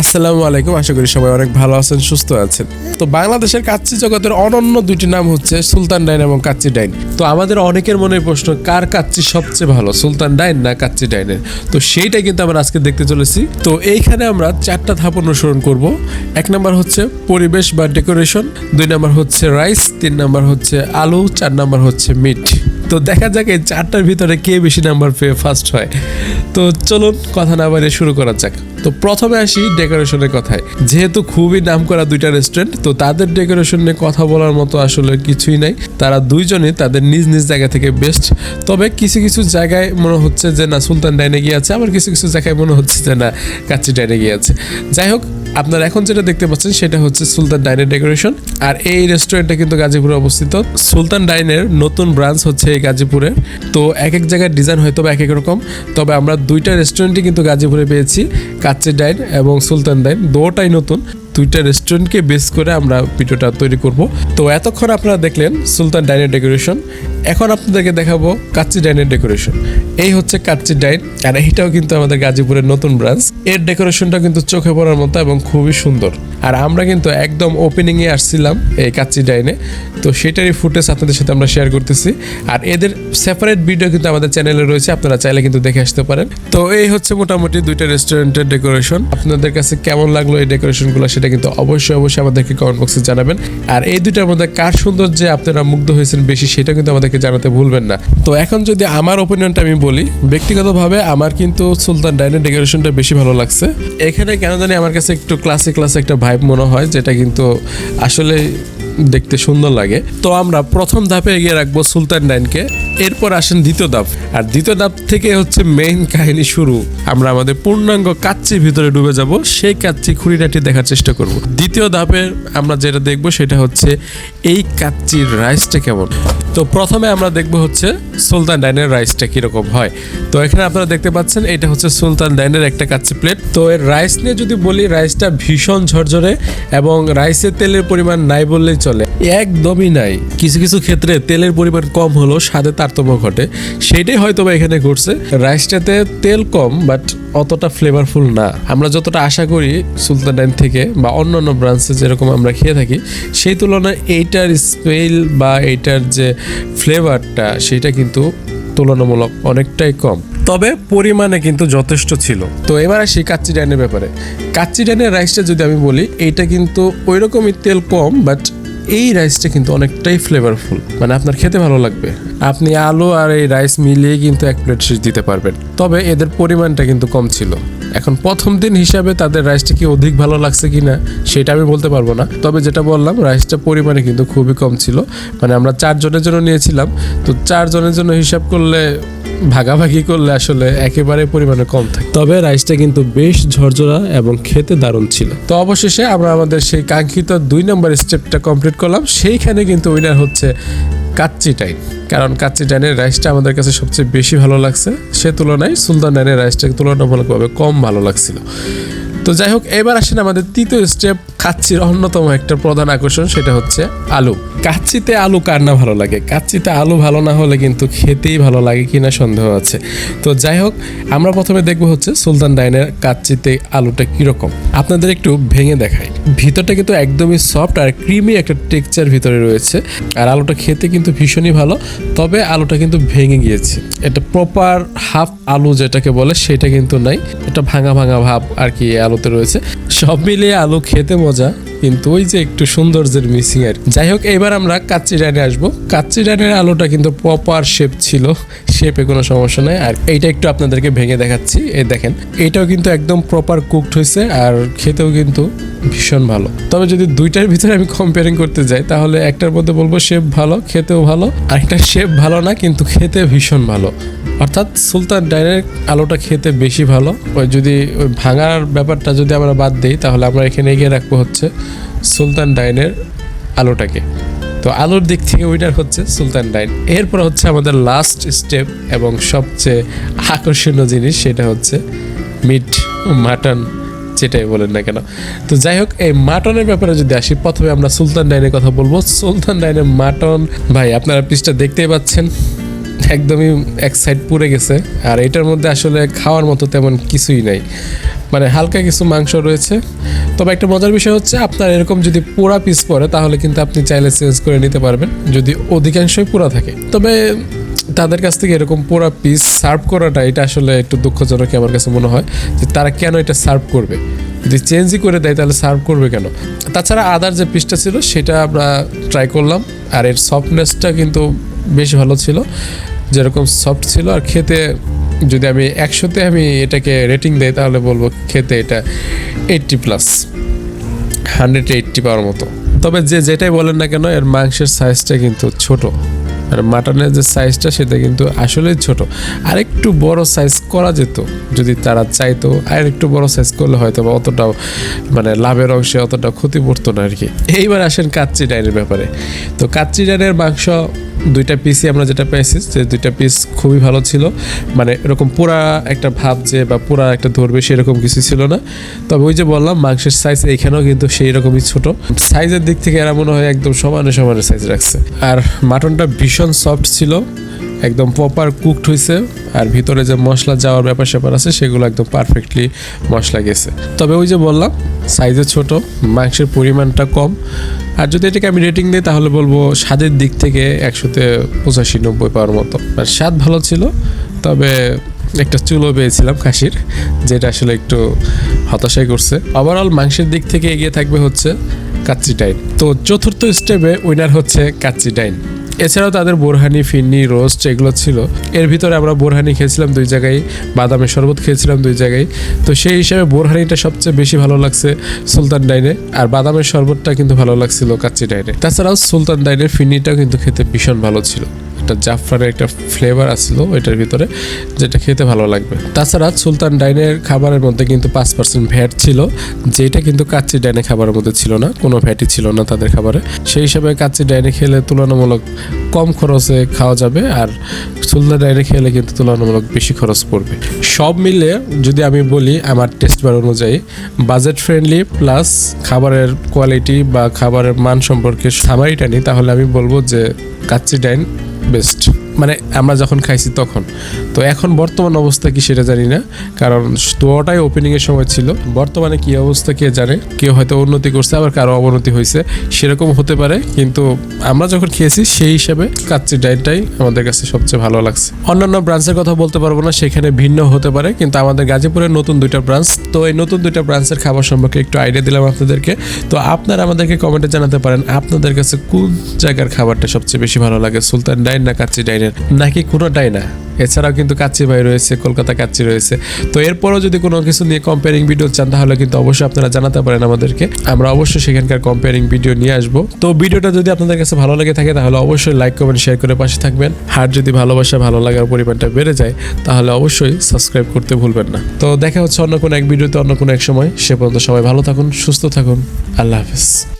আসসালামু আলাইকুম, আশা করি সবাই অনেক ভালো আছেন, সুস্থ আছেন। তো বাংলাদেশের কাচ্চি জগতের অনন্য দুইটি নাম হচ্ছে সুলতান ডাইন এবং কাচ্চি ডাইন। তো আমাদের অনেকের মনে প্রশ্ন, কার কাচ্চি সবচেয়ে ভালো, সুলতান ডাইন না কাচ্চি ডাইনের? তো সেইটাই কিন্তু আমরা আজকে দেখতে চলেছি। তো এইখানে আমরা চারটা ধাপ অনুসরণ করব। এক নাম্বার হচ্ছে পরিবেশ বা ডেকোরেশন, দুই নাম্বার হচ্ছে রাইস, তিন নাম্বার হচ্ছে আলু, চার নাম্বার হচ্ছে মিট। তো দেখা যাক এই চারটার ভিতরে কে বেশি নাম্বার পেয়ে ফার্স্ট হয়। তো চলুন, কথা না বাড়িয়ে শুরু করা যাক। তো প্রথমে আসি ডেকোরেশনের কথায়। যেহেতু খুবই নাম করা দুইটা রেস্টুরেন্ট তো তাদের ডেকোরেশন নিয়ে কথা বলার মতো আসলে কিছুই নাই। তারা দুইজনই তাদের নিজ নিজ জায়গা থেকে বেস্ট তবে কিছু কিছু জায়গায় মনে হচ্ছে যে, না, সুলতান ডাইনে গিয়ে আছে। আবার কিছু কিছু জায়গায় মনে হচ্ছে যে, না, কাচ্চি ডাইনে গিয়ে আছে। যাই হোক, আপনারা এখন যেটা দেখতে পাচ্ছেন, সেটা হচ্ছে সুলতান ডাইনের ডেকোরেশন। আর এই রেস্টুরেন্টটা কিন্তু গাজীপুরে অবস্থিত। সুলতান ডাইনের নতুন ব্রাঞ্চ হচ্ছে এই গাজীপুরে তো এক এক জায়গায় ডিজাইন হয়তো এক এক রকম। তবে আমরা দুইটা রেস্টুরেন্টই কিন্তু গাজীপুরে পেয়েছি। কাচ্চি ডাইন এবং সুলতান ডাইন, দুটাই নতুন। দুইটা রেস্টুরেন্টকে বেস করে আমরা ভিডিওটা তৈরি করব। তো এতক্ষণ আপনারা দেখলেন সুলতান ডাইনের ডেকোরেশন এখন আপনাদেরকে দেখাবো কাচ্চি ডাইনের ডেকোরেশন এই হচ্ছে কাচ্চি ডাইন, আর এইটাও কিন্তু আমাদের গাজীপুরের নতুন ব্রাঞ্চ এর ডেকোরেশনটা কিন্তু চোখে পড়ার মতো এবং খুবই সুন্দর। আর আমরা কিন্তু একদম ওপেনিংয়ে আসছিলাম এই কাচ্চি ডাইনে। তো সেটারই ফুটেজ আপনাদের সাথে আমরা শেয়ার করতেছি। আর এদের সেপারেট ভিডিও কিন্তু আমাদের চ্যানেলে রয়েছে, আপনারা চাইলে কিন্তু দেখে আসতে পারেন। তো এই হচ্ছে মোটামুটি দুইটা রেস্টুরেন্টের ডেকোরেশন আপনাদের কাছে কেমন লাগল এই ডেকোরেশনগুলো সেটা কিন্তু অবশ্যই অবশ্যই আমাদেরকে কমেন্ট বক্সে জানাবেন। আর এই দুইটার মধ্যে কার সৌন্দর্যে আপনারা মুগ্ধ হয়েছেন বেশি সেটা কিন্তু আমাদেরকে জানাতে ভুলবেন না। তো এখন যদি আমার ওপিনিয়নটা আমি বলি, ব্যক্তিগতভাবে আমার কিন্তু সুলতান ডাইনের ডেকোরেশনটা বেশি ভালো লাগছে। এখানে কেন জানি আমার কাছে একটু ক্লাসিক ক্লাস একটা ভাইব মনে হয়, যেটা কিন্তু আসলে দেখতে সুন্দর লাগে। তো আমরা প্রথম ধাপে এগিয়ে রাখব সুলতান ডাইনকে এরপর আসেন দ্বিতীয় ধাপ। আর দ্বিতীয় ধাপ থেকে হচ্ছে মেইন কাহিনী শুরু। আমরা আমাদের পূর্ণাঙ্গ কাচ্চির ভিতরে ডুবে যাব, সেই কাচ্চি খুঁড়িনাটি দেখার চেষ্টা করব। দ্বিতীয় ধাপে আমরা যেটা দেখব সেটা হচ্ছে এই কাচ্চির রাইসটা কেমন। তো প্রথমে আমরা দেখব হচ্ছে সুলতান ডাইনের রাইসটা কীরকম হয়। তো এখানে আপনারা দেখতে পাচ্ছেন, এটা হচ্ছে সুলতান ডাইনের একটা কাচ্চি প্লেট তো এর রাইস নিয়ে যদি বলি রাইসটা ভীষণ ঝরঝরে এবং রাইসের তেলের পরিমাণ নাই বললেই চলে। একদমই নাই। কিছু কিছু ক্ষেত্রে তেলের পরিমাণ কম হলো স্বাদে তারতম্য ঘটে, সেইটাই হয়তো বা এখানে ঘটছে। রাইসটাতে তেল কম বাট অতটা ফ্লেভারফুল না। আমরা যতটা আশা করি সুলতান থেকে বা অন্যান্য ব্রাঞ্চে যেরকম আমরা খেয়ে থাকি, সেই তুলনায় এইটার স্মেল বা এইটার যে ফ্লেভারটা সেটা কিন্তু তুলনামূলক অনেকটাই কম। তবে পরিমাণে কিন্তু যথেষ্ট ছিল। তো এবার আসি কাচ্চি ডাইনের ব্যাপারে। কাচ্চি ডাইনের রাইসটা যদি আমি বলি, এইটা কিন্তু ওই রকমই তেল কম বাট এই রাইসটা কিন্তু অনেকটাই ফ্লেভারফুল মানে আপনার খেতে ভালো লাগবে। আপনি আলু আর এই রাইস মিলিয়ে কিন্তু এক প্লেট শেষ দিতে পারবেন। তবে এদের পরিমাণটা কিন্তু কম ছিল। এখন প্রথম দিন হিসাবে তাদের রাইসটা কি অধিক ভালো লাগছে কি না সেটা আমি বলতে পারব না। তবে যেটা বললাম রাইসটা পরিমাণে কিন্তু খুবই কম ছিল। মানে আমরা চারজনের জন্য নিয়েছিলাম। তো চারজনের জন্য হিসাব করলে ভাগাভাগি করলে আসলে একেবারে পরিমাণে কম থাকে। তবে রাইসটা কিন্তু বেশ ঝরঝরা এবং খেতে দারুণ ছিল। তো অবশেষে আমরা আমাদের সেই কাঙ্ক্ষিত দুই নম্বর স্টেপটা কমপ্লিট করলাম। সেইখানে কিন্তু উইনার হচ্ছে কাচ্চি টাইন। কারণ কাচ্চি টাইনের রাইসটা আমাদের কাছে সবচেয়ে বেশি ভালো লাগছে। সে তুলনায় সুলতান ডাইনের রাইসটা তুলনামূলকভাবে কম ভালো লাগছিল। তো যাই হোক, এবার আসেন আমাদের তৃতীয় স্টেপ কাচ্চির অন্যতম একটা প্রধান আকর্ষণ, সেটা হচ্ছে আলু। কাচ্চিতে আলু কার না ভালো লাগে? কাচ্চিতে আলু ভালো না হলে কিন্তু খেতেই ভালো লাগে কিনা সন্দেহ আছে। তো যাই হোক, আমরা প্রথমে দেখব হচ্ছে সুলতান ডাইনের কাচ্চিতে আলুটা কীরকম। আপনাদের একটু ভেঙে দেখাই। ভিতরটা কিন্তু একদমই সফট আর ক্রিমি একটা টেক্সচার ভিতরে রয়েছে। আর আলুটা খেতে কিন্তু ভীষণই ভালো, তবে আলুটা কিন্তু ভেঙে গিয়েছে। এটা প্রপার হাফ আলু যেটাকে বলে, সেটা কিন্তু নাই। এটা ভাঙা ভাঙা ভাব আর কি আলুতে রয়েছে। সব মিলিয়ে আলু খেতে মজা, কিন্তু ওই যে একটু সৌন্দর্যের মিসিং আর। যাই হোক, এবার আমরা কাচ্চি ডাইনে আসব। কাচ্চি ডাইনের আলুটা কিন্তু প্রপার শেপ ছিল শেপে কোনো সমস্যা নেই। আর এইটা একটু আপনাদেরকে ভেঙে দেখাচ্ছি, এই দেখেন। এটাও কিন্তু একদম প্রপার কুকড হয়েছে আর খেতেও কিন্তু ভীষণ ভালো। তবে যদি দুইটার ভিতরে আমি কম্পেয়ারিং করতে যাই, তাহলে একটার মধ্যে বলব শেপ ভালো, খেতেও ভালো। আর একটা শেপ ভালো না, কিন্তু খেতে ভীষণ ভালো। অর্থাৎ সুলতান ডাইনের আলুটা খেতে বেশি ভালো। ওই যদি ওই ভাঙার ব্যাপারটা যদি আমরা বাদ দিই, তাহলে আমরা এখানে এগিয়ে রাখব হচ্ছে সুলতান ডাইনের আলুটাকে। তো আলুর দিক থেকে উইনার হচ্ছে সুলতান ডাইন এরপর হচ্ছে আমাদের লাস্ট স্টেপ এবং সবচেয়ে আকর্ষণীয় জিনিস, সেটা হচ্ছে মিট মাটন যেটাই বলেন না কেন। তো যাই হোক, এই মাটনের ব্যাপারে যদি আসি, প্রথমে আমরা সুলতান ডাইনের কথা বলব। সুলতান ডাইনের মাটন ভাই, আপনারা পিসটা দেখতেই পাচ্ছেন। একদমই এক সাইড পুড়ে গেছে। আর এটার মধ্যে আসলে খাওয়ার মতো তেমন কিছুই নাই। মানে হালকা কিছু মাংস রয়েছে। তবে একটা মজার বিষয় হচ্ছে, আপনার এরকম যদি পোড়া পিস পড়ে, তাহলে কিন্তু আপনি চাইলে চেঞ্জ করে নিতে পারবেন, যদি অধিকাংশই পোড়া থাকে। তবে তাদের কাছ থেকে এরকম পোড়া পিস সার্ভ করাটা, এটা আসলে একটু দুঃখজনক আমার কাছে মনে হয়, যে তারা কেন এটা সার্ভ করবে? যদি চেঞ্জই করে দেয়, তাহলে সার্ভ করবে কেন? তাছাড়া আদার যে পিসটা ছিল, সেটা আমরা ট্রাই করলাম, আর এর সফটনেসটা কিন্তু বেশ ভালো ছিল। যেরকম সফট ছিল, আর খেতে যদি আমি একশোতে আমি এটাকে রেটিং দেই, তাহলে বলব খেতে এটা eighty plus hundred eighty power মতো। তবে যে যেটাই বলেন না কেন, এর মাংসের সাইজটা কিন্তু ছোট। আর মাটনের যে সাইজটা সেটা কিন্তু আসলেই ছোট। আর একটু বড় সাইজ করা যেত, যদি তারা চাইতো। আর একটু বড় সাইজ করলে হয়তো বা অতটাও মানে লাভের অংশে অতটা ক্ষতি পড়তো না আর কি এইবার আসেন কাচ্চি ডাইনের ব্যাপারে। তো কাচ্চি ডাইনের মাংস দুইটা পিসই আমরা যেটা পেয়েছি, যে দুইটা পিস খুবই ভালো ছিল। মানে এরকম পুরা একটা ভাব যে বা পুরা একটা ধরবে সেরকম কিছু ছিল না। তবে ওই যে বললাম, মাংসের সাইজ এইখানেও কিন্তু সেই রকমই ছোট। সাইজের দিক থেকে এরা মনে হয় একদম সমানে সমানে সাইজ রাখছে। আর মাটনটা ভীষণ সফট ছিল, একদম প্রপার কুকড হয়েছে আর ভিতরে যে মশলা যাওয়ার ব্যাপার স্যাপার আছে, সেগুলো একদম পারফেক্টলি মশলা গেছে। তবে ওই যে বললাম সাইজে ছোট, মাংসের পরিমাণটা কম, আর যদি এটাকে আমি রেটিং দিই, তাহলে বলব স্বাদের দিক থেকে একশোতে পঁচাশি, নব্বই পাওয়ার মতো। আর স্বাদ ভালো ছিল, তবে একটা চুলও পেয়েছিলাম খাসির যেটা আসলে একটু হতাশাই করছে। ওভারঅল মাংসের দিক থেকে এগিয়ে থাকবে হচ্ছে কাচ্চি ডাইন। তো চতুর্থ স্টেপে উইনার হচ্ছে কাচ্চি ডাইন। এছাড়াও তাদের বোরহানি ফিন্নি রোস্ট এগুলো ছিল। এর ভিতরে আমরা বোরহানি খেয়েছিলাম দুই জায়গায়, বাদামের শরবত খেয়েছিলাম দুই জায়গায়। তো সেই হিসাবে বোরহানিটা সবচেয়ে বেশি ভালো লাগছে সুলতান ডাইনে, আর বাদামের শরবতটা কিন্তু ভালো লাগছিল কাচ্চি ডাইনে। তাছাড়াও সুলতান ডাইনের ফিন্নিটাও কিন্তু খেতে ভীষণ ভালো ছিল। একটা জাফরানের একটা ফ্লেভার আসছিল ওইটার ভিতরে, যেটা খেতে ভালো লাগবে। তাছাড়া সুলতান ডাইনের খাবারের মধ্যে কিন্তু পাঁচ পার্সেন্ট ভ্যাট ছিল, যেটা কিন্তু কাচ্চি ডাইনে খাবারের মধ্যে ছিল না, কোনো ভ্যাটই ছিল না তাদের খাবারে। সেই হিসাবে কাচ্চি ডাইনে খেলে তুলনামূলক কম খরচে খাওয়া যাবে আর সুলতান ডাইনে খেলে কিন্তু তুলনামূলক বেশি খরচ পড়বে। সব মিলে যদি আমি বলি আমার টেস্ট বার অনুযায়ী বাজেট ফ্রেন্ডলি প্লাস খাবারের কোয়ালিটি বা খাবারের মান সম্পর্কে সামারিটা নিই, তাহলে আমি বলব যে কাচ্চি ডাইন বেস্ট মানে আমরা যখন খাইছি তখন। তো এখন বর্তমান অবস্থা কি সেটা জানি না, কারণ তোয়াটাই ওপেনিংয়ের সময় ছিল। বর্তমানে কি অবস্থা কে জানে, কেউ হয়তো উন্নতি করছে, আবার কারও অবনতি হয়েছে। সেরকম হতে পারে, কিন্তু আমরা যখন খেয়েছি, সেই হিসাবে কাচ্চি ডাইনটাই আমাদের কাছে সবচেয়ে ভালো লাগছে। অন্যান্য ব্রাঞ্চের কথা বলতে পারব না, সেখানে ভিন্ন হতে পারে, কিন্তু আমাদের গাজীপুরের নতুন দুইটা ব্রাঞ্চ। তো এই নতুন দুইটা ব্রাঞ্চের খাবার সম্পর্কে একটু আইডিয়া দিলাম আপনাদেরকে। তো আপনারা আমাদেরকে কমেন্টে জানাতে পারেন, আপনাদের কাছে কোন জায়গার খাবারটা সবচেয়ে বেশি ভালো লাগে, সুলতান ডাইন না কাচ্চি ডাইনের নাকি কোনোটাই না। এছাড়াও কিন্তু কাচ্চি ভাই রয়েছে, কলকাতা কাচ্চি রয়েছে। তো এরপরও যদি কোনো কিছু নিয়ে কম্পেয়ারিং ভিডিও চান, তাহলে কিন্তু অবশ্যই আপনারা জানাতে পারেন আমাদেরকে। আমরা অবশ্যই সেখানকার কম্পেয়ারিং ভিডিও নিয়ে আসব। তো ভিডিওটা যদি আপনাদের কাছে ভালো লেগে থাকে, তাহলে অবশ্যই লাইক কমেন্ট শেয়ার করে পাশে থাকবেন। আর যদি ভালোবাসা, ভালো লাগার পরিমাণটা বেড়ে যায়, তাহলে অবশ্যই সাবস্ক্রাইব করতে ভুলবেন না। তো দেখা হচ্ছে অন্য কোনো এক ভিডিওতে অন্য কোনো এক সময়। সে পর্যন্ত সবাই ভালো থাকুন, সুস্থ থাকুন। আল্লাহ হাফিজ।